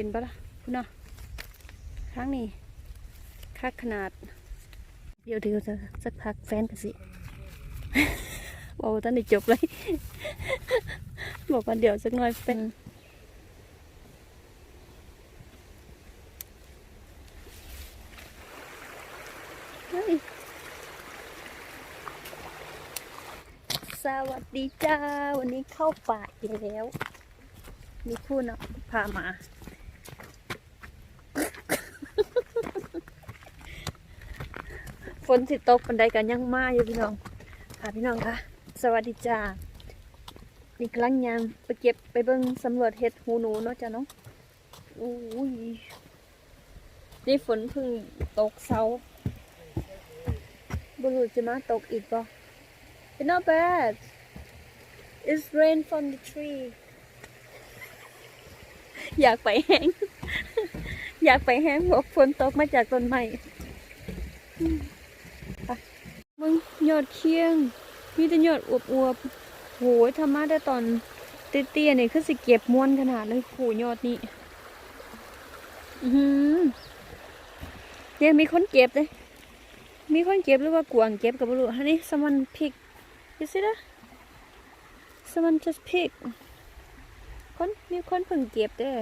เห็นปะล่ะคุณน่ะข้างนี้คักขนาด เดี๋ยวเดี๋ยวจะสักพักแฟนกันสิบอกว่าตอนนี้จบเลย บอกว่าเดี๋ยวสักหน่อยเป็นสวัสดีจ้า วันนี้เข้าป่าอีกแล้ว มีผู้นำพามา ฝนสิตกปันใดกันยังมาอยู่พี่น้อง ค่ะพี่น้องค่ะ สวัสดีจ้านี่กำลังยางไปเก็บไปเบิ่งสำรวจเห็ดหูหนูเนาะจ้ะเนาะอุ้ยนี่ฝนเพิ่งตกเสาบุรุษจะมาตกอีกป่ It's not bad It's rain from the tree อยากไปแห้ง อยากไปแห้งบอกฝนตกมาจากต้นไม้ มึงยอดเคียง มีแต่ยอดอวบๆโหยธรรมะได้ตอนเตี้ยๆนี่คือสิเก็บม้วนขนาดเลยโหยอดนี่อือหือเนี่ยมีคนเก็บเลยมีคนเก็บหรือว่ากวางเก็บกับบุรุษอันนี้ someone pick you see that someone just pick คนมีคนเพิ่งเก็บเด้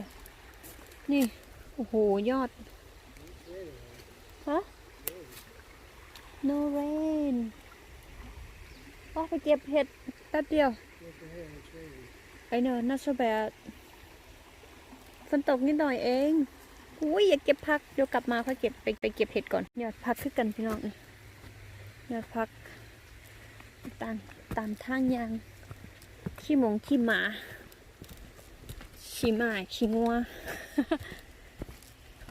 นี่ โอ้โห ยอด ฮะ no rain ว่าไปเก็บเห็ดแป๊บเดียวไอเนอะน่าสบายฝนตกนิดหน่อยเอง อุ้ยอย่าเก็บพัก เดี๋ยวกลับมาค่อยเก็บไปไปเก็บเห็ดก่อนยอดพักขึ้นกันพี่น้องนี่ยอดพัก ตามตามทางยางขี้หมงขี้หมาขี้หมาขี้งัว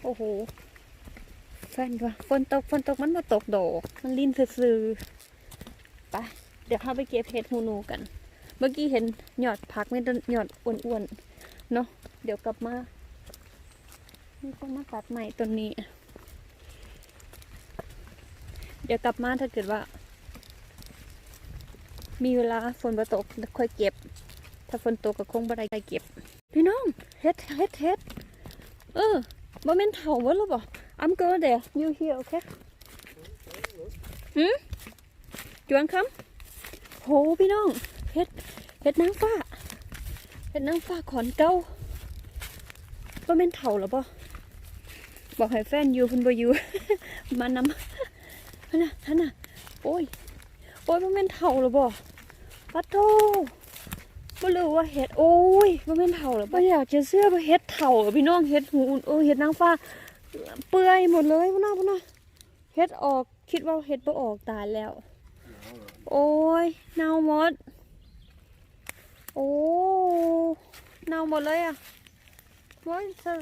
โอ้โห แฟนว่าฝนตกฝนตกมันมาตกดอกมันลินซื่อๆไปเดี๋ยวเข้าไปเก็บเห็ดหูหนูกัน เมื่อกี้เห็นหยอดผักไม่ต้นหยอดอ้วนๆเนาะเดี๋ยวกลับมามีคนมาตัดใหม่ต้นนี้ เดี๋ยวกลับมาถ้าเกิดว่า มีเวลาฝนมาตกค่อยเก็บ ถ้าฝนตกก็คงบ่ได้เก็บ พี่น้องเฮ็ดเฮ็ดเฮ็ดเออ บ่แม่นเฒ่าเบิดแล้วบ่ I'm going there you here okay หืมจวนคำโหพี่น้องเฮ็ดเฮ็ดนางฟ้าเฮ็ดนางฟ้าขอนเก้าบ่แม่นเฒ่าล้วบ่บอกให้แฟนอยู่เพิ่นบ่อยู่ มานำหั่นน่ะหั่นน่ะโอ้ยโอ้ยบ่แม่นเฒ่าล้วบ่ปัดโต บ่รู้ว่าเห็ดโอ้ยบ่แม่นเฒ่าหรอบ่อยากจะเชื่อว่เห็ดเฒ่าพี่น้องเห็ดหูเออเห็ดนางฟ้า เปื่อยหมดเลยพ่อน้าพ่อน้าเห็ดออกคิดว่าเห็ดบ่ออกตายแล้ว โอ้ยเน่าหมด โอ้เน่าหมดเลยอะว่า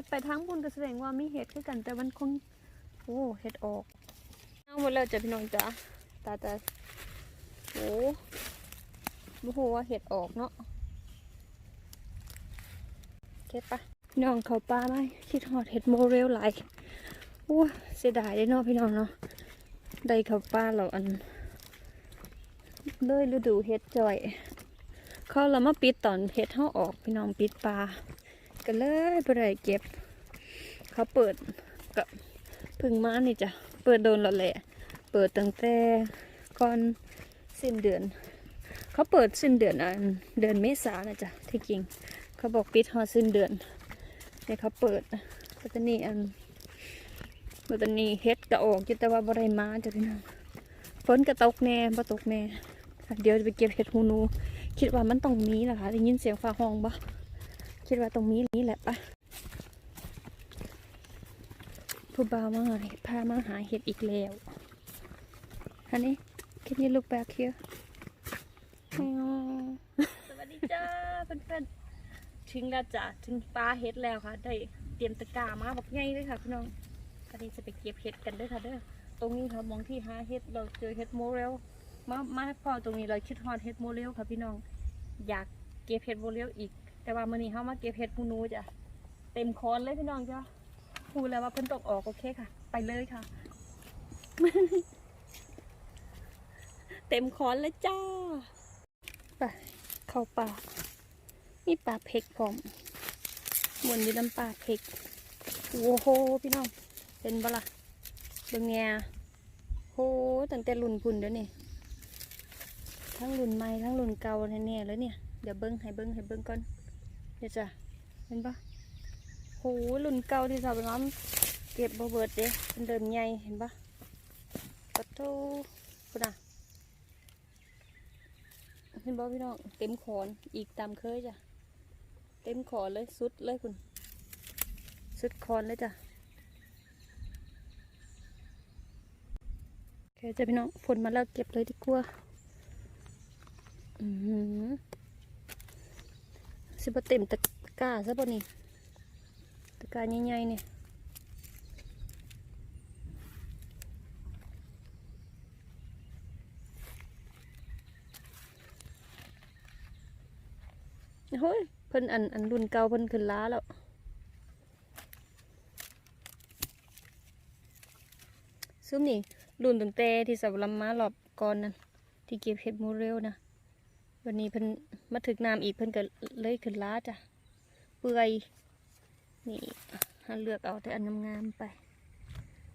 ไปทางบุญก็แสดงว่ามีเห็ดคือกันแต่มันคงโอ้เห็ดออกเน่าหมดแล้วจ้ะพี่น้องจ้ะตาตาโอ้บ่ฮู้ว่าเห็ดออกเนาะ เก็บปะน้องเขาปลาไหมคิดหอดเห็ดโมเรลหลายโอ้เสียดายได้นาะพี่น้องเนาะได้เขาปลาเราอันเลยฤดูเห็ดจ่อย เขาเรามาปิดตอนเห็ดเขาออกพี่น้องปิดปลาก็เลยไปได้เก็บ เขาเปิดกับพึ่งม้านี่จ้ะเปิดโดนแล้วแหละ เปิดตั้งแต่ก่อนสิ้นเดือน เขาเปิดสิ้นเดือนอันเดือนเมษานะจ๊ะที่จริง เขาบอกปิดหอสิ้นเดือนแต่ยเขาเปิดปัตตานีอันปัตตานีเฮ็ดกระออกอยู่แต่ว่าบ่ได้มาจะพี่น้องฝนกระตกแน่บ่ตกแน่เดี๋ยวจะไปเก็บเห็ดหูนู คิดว่ามันต้องมีแหละค่ะได้ยินเสียงฟ้าห้องบ่คิดว่าตรงนี้นี่แหละปะผู้บ่าวมาหาพามาหาเห็ดอีกแล้วฮันนี่ can you look back here สวัสดีจ้าเพื่อนๆ ถึงแล้วจ้ะถึงปลาเฮ็ดแล้วค่ะ ได้เตรียมตะกร้ามาบอกไงเลยค่ะพี่น้องตอนนี้จะไปเก็บเห็ดกันเด้วยค่ะเด้อตรงนี้ค่ะมองที่หาเห็ดเราเจอเห็ดโมเรลมามาพอตรงนี้เราคิดฮอดเห็ดโมเรลค่ะพี่น้องอยากเก็บเห็ดโมเรลอีก แต่ว่ามื้อนี้เฮามาเก็บเห็ดฮูนูจ้ะเต็มคอนเลยพี่น้องจ้ะพูดแล้วว่าเพิ่นตกออกโอเคค่ะ ไปเลยค่ะ เต็มคอนเลยจ้าไปเข้าป่า มีปลาเพ็กพร้อมหมุนอยู่น้ำปลาเค็กโอ้โหพี่น้องเป็นบละเบิ่งแง่โหตั้งแต่รุ่นพุ่นเด้อนี่ทั้งรุ่นใหม่ทั้งรุ่นเก่าแน่ๆแล้วเนี่ยเดี๋ยวเบิ้งให้เบิ้งให้เบิ้งก่อนเดี๋ยวจ้ะเห็นปะโหรุ่นเก่าที่สาวน้อมเก็บบ่เบิดเด้เป็นเดิมใหญ่เห็นปะปะโตพุ่นอะเห็นบ่พี่น้องเต็มขอนอีกตามเคยจ้ะ เต็มขอเลยสุดเลยคุณ สุดคอนเลยจ้ะโอเคจะพี่น้องฝนมาแล้วเก็บเลยดีกว่าอือสิบเต็มตะกร้าซะบ่นี่ตะกร้าใหญ่ๆนี่ยเฮ้ย พิ่นอันอันรุ่นเก่าเพิ่นขึ้นล้าแล้วซุ้มนี่รุ่นตั้งแต่ที่สับลำม้ารอบก่อนนั่นที่เก็บเห็ดมูเร็วนะวันนี้เพิ่นมาถึกน้ำอีกเพิ่นก็เลยขึ้นล้าจ้ะเปื่อยนี่หาเลือกเอาแต่อันงามๆไป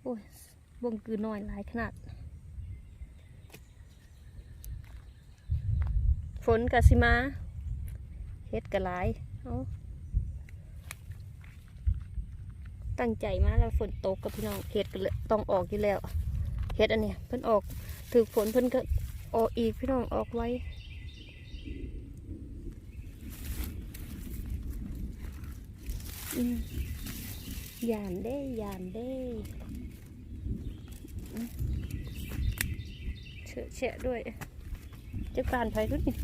โอ้ยบงคือน้อยหลายขนาดฝนกะสิมา เฮ็ดกะหลายเอาตั้งใจมาแล้วฝนตกกับพี่น้องเฮ็ดก็เลยต้องออกอยู่แล้วเฮ็ดอันเนี้ยเพิ่นออกถึกฝนเพิ่นก็ออกอีกพี่น้องออกไว้ยานเด้ยานเด้เฉอะแฉะด้วยจะการไฟรุ่นนี่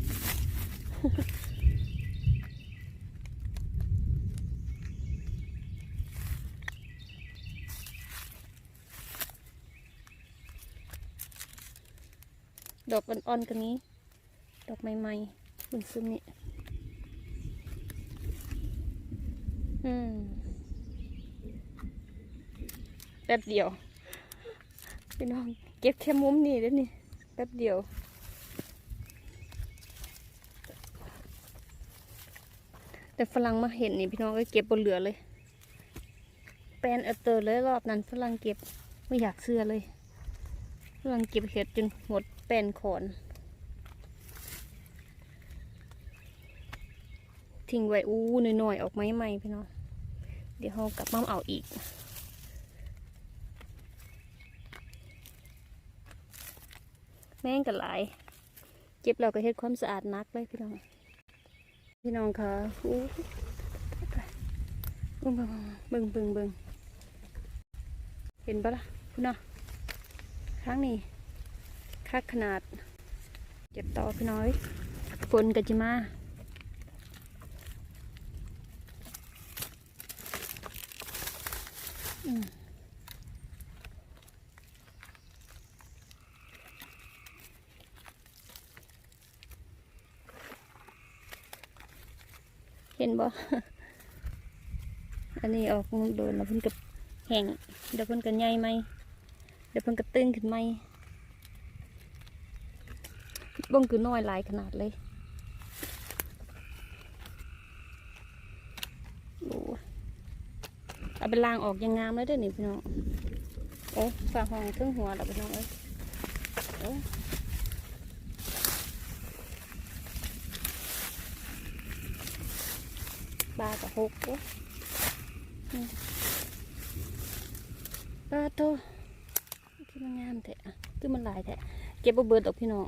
ดอกอ่อนๆกันนี้ ดอกใหม่ๆคุณซึมนี่อืมแป๊บเดียวพี่น้องเก็บแค่มุมนี่เด้วนี่แป๊บเดียวแต่ฝรั่งมาเห็นนี่พี่น้องก็เก็บบนเหลือเลย แปนเอเตอร์เลยรอบนั้นฝรั่งเก็บไม่อยากเสื้อเลยฝรั่งเก็บเห็ดจนหมด แปลนขอนทิ้งไว้อู้หน่อยๆ ออกไม้ใหม่พี่น้อง เดี๋ยวเรากลับมาเอาอีกแม่งกันหลายเก็บเราก็เฮ็ดความสะอาดนักเลยพี่น้อง พี่น้องค่ะอู้เบิ่งบิ่งบิ่งเบิ่งเห็นปะล่ะคุณน่ะครั้งนี้ คักขนาด เก็บต่อพี่น้อยฝนก็จะมาเห็นบ่ อันนี้ออกโดนแล้วเพิ่นกับแห้งเดี๋ยวเพิ่นกับใหญ่ไหมเดี๋ยวเพิ่นกับตึงขึ้นไหม บ้งคือน้อยหลายขนาดเลยโอ้เอาไปล้างออกยังงามเลยเด้อนี่พี่น้องโอ้ฝาห้องเครื่องหัวเราพี่น้องเอ้ยโอ้บากับหกโอ้ปลาโตคือมันงามแท้อะคือมันหลายแท้เก็บเบิดออกพี่น้อง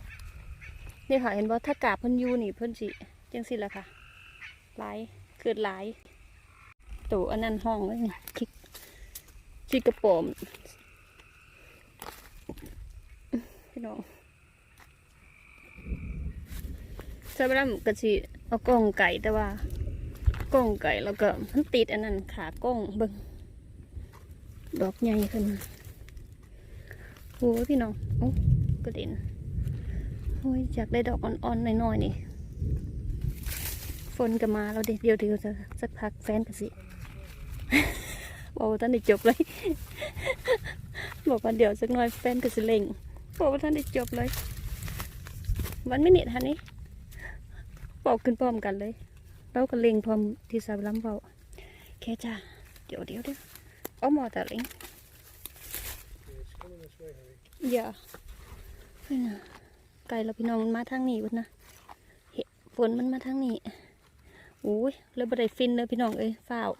นเก็บเด้อค่ะบางคนเขาก็บอกเก็บเอากาบรุดนี่ค่ะเห็นว่าถ้ากาบเพิ่นยูนี่เพิ่นสิจังสิละค่ะหลายเกิดหลายตัวอันนั้นห้องเลยนี่คิกคิกกระโปมพี่น้องใช้เวลาก็สิเอากล่องไก่แต่ว่ากล้องไก่แล้วก็มันติดอันนั้นขากล้องเบิ่งดอกใหญ่ขึ้นโอ้พี่น้องโอ้กระเด็น โอ้ยอยากได้ดอกอ่อนๆหน่อยๆนี่ฝนก็มาแล้วเดี๋ยวเดี๋ยวจะสักพักแฟนกันสิบอกว่าท่านได้จบเลย บอกว่าเดี๋ยวสักหน่อยแฟนก็สิเล่งบอกว่าท่านได้จบเลยวันไม่เน็ตฮันนี่บอกขึ้นพร้อมกันเลยเราก็เล็งพร้อมที่สาวล้ำเบาแค่จ้าเดี๋ยวเดี๋ยวเดี๋ยวเอาหมอแต่เล็ง Yeah, it's coming this way, Harry. อย่าเฮ้ยนะ ไก่เราพี่น้องมันมาทางนี้วะนะเห็นฝนมันมาทางนี้โอ้ยแล้วบัไดฟินเลยพี่น้องเอ้ยฝ้าว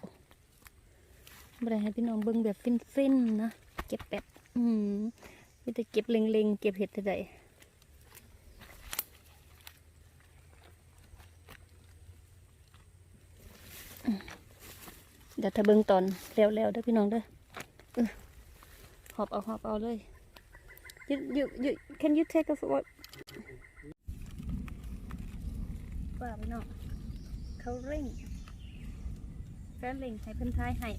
บัไดให้พี่น้องเบิ่งแบบฟินฟินนะเก็บแบบอืมมีแต่เก็บเล็งๆเก็บเห็ดแต่ใดเดี๋ยวถ้าเบิ่งตอนแล้วๆเด้อพี่น้องเด้อหอบเอาหอบเอาเลย You, you, you, can you take a what? ว่าพี่น้องเขาเร่งแฟนเร่งให้เพิ่นท้ายให้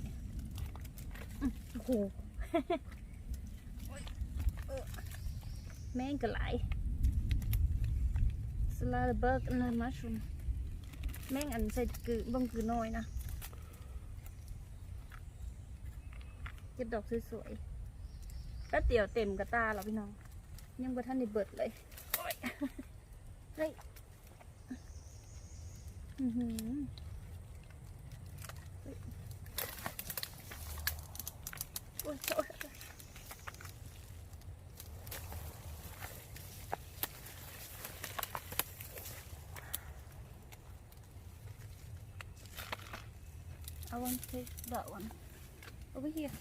โอ้โหแม่งก็หลสลาเบิร์กอันนั้นมัชรูมแม่งอันใส่กือบังกือน้อยนะเก็บดอกสวยๆแป๊บเดียวเต็มกระตาแล้วพี่น้อง ยังบ่ท่านได้เบิดเลย right. Mm-hmm. I want to take that one. Over here.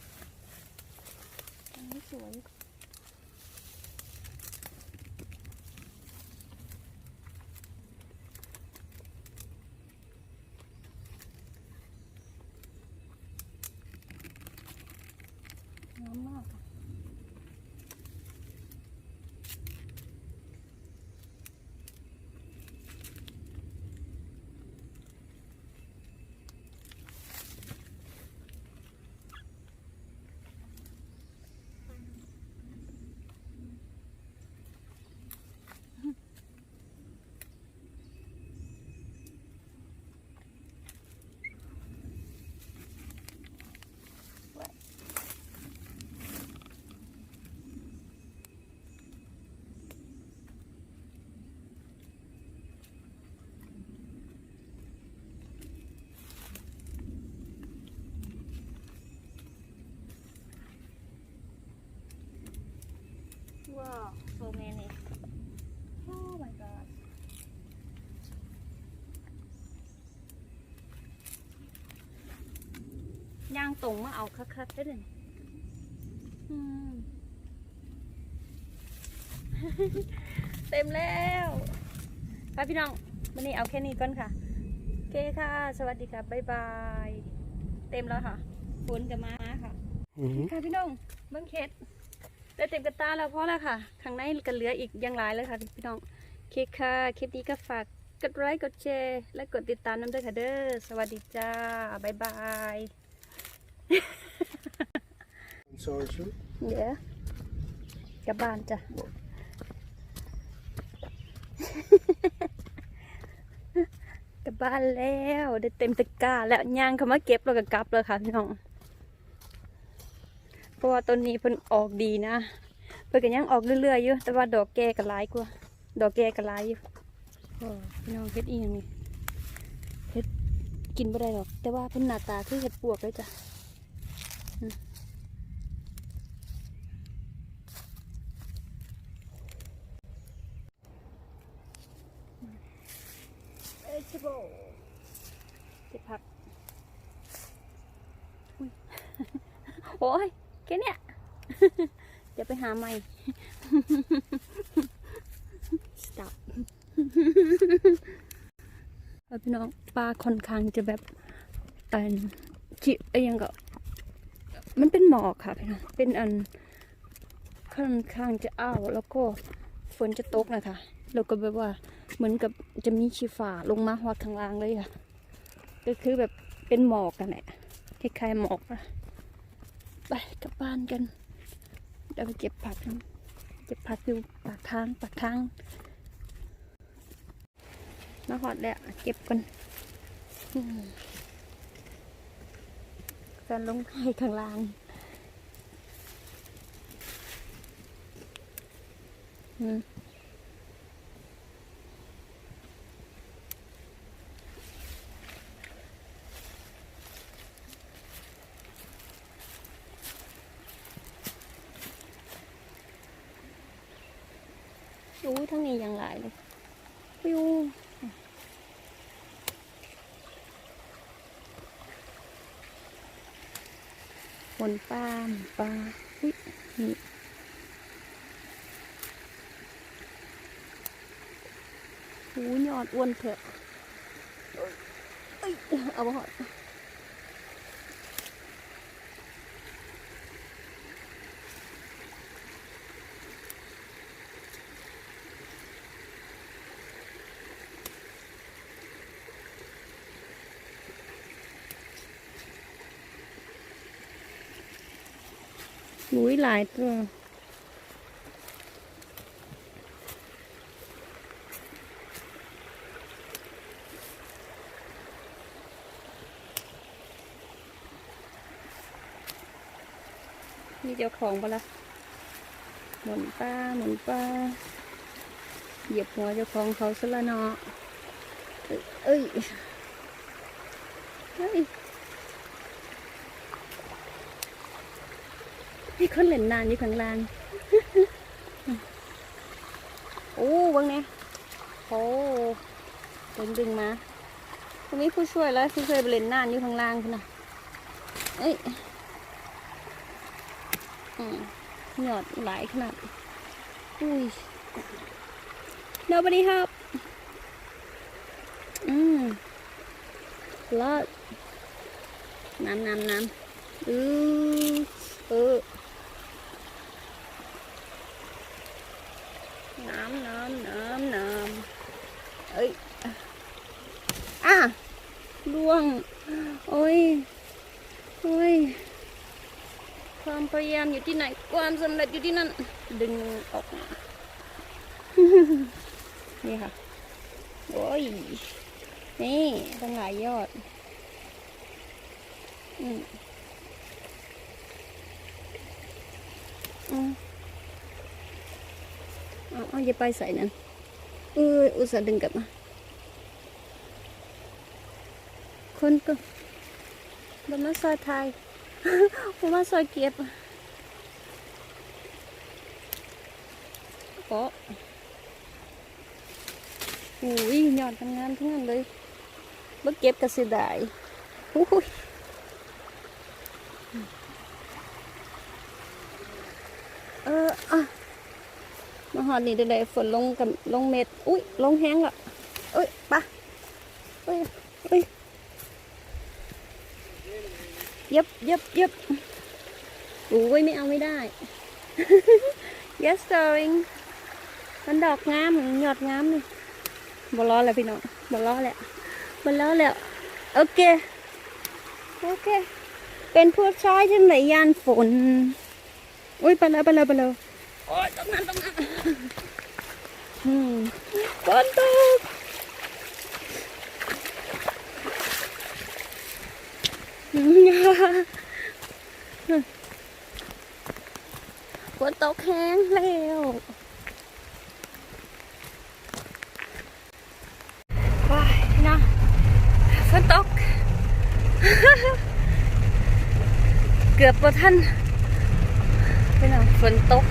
าว so many oh my god ย่างตรงมาเอาคักๆได้เลยอืมเต็มแล้วไปพี่น้องวันนี้เอาแค่นี้ก่อนค่ะโอเคค่ะ สวัสดีค่ะ บ๊ายบาย เต็มแล้วค่ะฝนกับมาค่ะ Mm-hmm. ค่ะพี่น้องเบิ้งเคส ได้เต็มกระตาแล้วพอแล้วค่ะ ข้างในก็เหลืออีกอยังหลายเลยค่ะพี่น้องโอเคค่ะคลิปนี้ก็ฝากกดไลค์กดแชร์และกดติดตามน้ำด้วยค่ะเด้อสวัสดีจ้าบ๊ายบาย I'm sorry, sir. เดี๋ยวกลับบ้านจ้ะ กลับบ้านแล้ว ได้เต็มตะกร้าแล้วย่างเขามาเก็บแล้วก็กลับเลยค่ะพี่น้องเพ ราะว่าต้นนี้เพิ่นออกดีนะเพิ่นก็ยังออกเรื่อยๆอยู่แต่ว่าดอกแก่ก็หลายกว่า ดอกแก่ก็หลายอยู่พี่น้องเฮ็ดอีหยังนี่เฮ็ดกินบ่ได้หรอก แต่ว่าเพิ่นหน้าตาคือเฮ็ดปวกเลยจ้ะ เอชิโบเก็บผักอุ๊ย โอ้ยแค่เนี้ย เดี๋ยวไป หาใหม่ stop แล้วพี่น้องปลาค่อนข้างจะแบบเป็นจิเอ้ยยังก็ มันเป็นหมอกค่ะพี่น้องเป็นอันค่อนข้างจะอ้าวแล้วก็ฝนจะตกนะคะแล้วก็แบบว่าเหมือนกับจะมีชีฟ้าลงมาหอดข้างล่างเลยค่ะ ก็คือแบบเป็นหมอกกันแหละคล้ายๆหมอกอะไปกลับบ้านกัน เดี๋ยวไปเก็บผักนะเก็บผักอยู่ปากทางปากทางมาหอดแล้วเก็บกันอืมแฟนลงให้ข้างล่างอืม อู้ทั้งนี้ยังหลายเลยวิวฝนป้าหมปลาอุ้ยนี่หูยอดอ้วนเถอะเอ้ยเอาบ่หอด หูยหลายตัวมีเจ้าของปะละ่ะหมุนป้าหมุนป้า เหยียบหัวเจ้าของเขาซะละเนาะเอ้ยเอ้ยเฮ้ย มีคนเล่นนานอยู่ข้างล่าง โอ้เบังเนี่ยโอ้ดึงดึงมาตรงนี้ผู้ช่วยแล้วผู้ช่วยไปเล่นนานอยู่ข้างล่างคุณนะเอ้ยอหยอดหลายขนาด อุ้ย nobody help อืมลอดน้ำน้ำน้ำอือเออ น้ำน้ำน้ำน้ำเอ้ยอะล่วง โอ้ย โอ้ย ความพยายามอยู่ที่ไหน ความสำเร็จอยู่ที่นั่น ดึงออกมานี่ค่ะ โอ้ย นี่ตั้งหลายยอด อืมอืม เอาออย่าไปใส่นั่นเอออุตส่าห์ดึงกลับมา คนก็บนมาซอยไทยผมมาซอยเก็บก็อุ้ยยอดทำงานทั้งนั้นเลยบ่เก็บก็เสียดายอุ้ยเอออะ มาหอดนี่ได้ฝนลงกับลงเม็ด อุ้ยลงแห้งละเอ้ยปะเอ้ยเอ้ยเย็บเย็บเย็บอุ้ยไม่เอาไม่ได้ yes darling มันดอกงามหยอดงามเลยบล้อแล้วพี่น้องบล้อแล้วบล้อแล้วโอเคโอเค เป็นผู้ชายที่ไหนยานฝน อุ้ยไปแล้วไปแล้วไปแล้ว อ้ยตรงนั้นตรงนั้นอืมฝนตกฝนตกแห้งแล้วว้ายเน้องฝนตก เกือบพอท่านพี่น้องฝนตก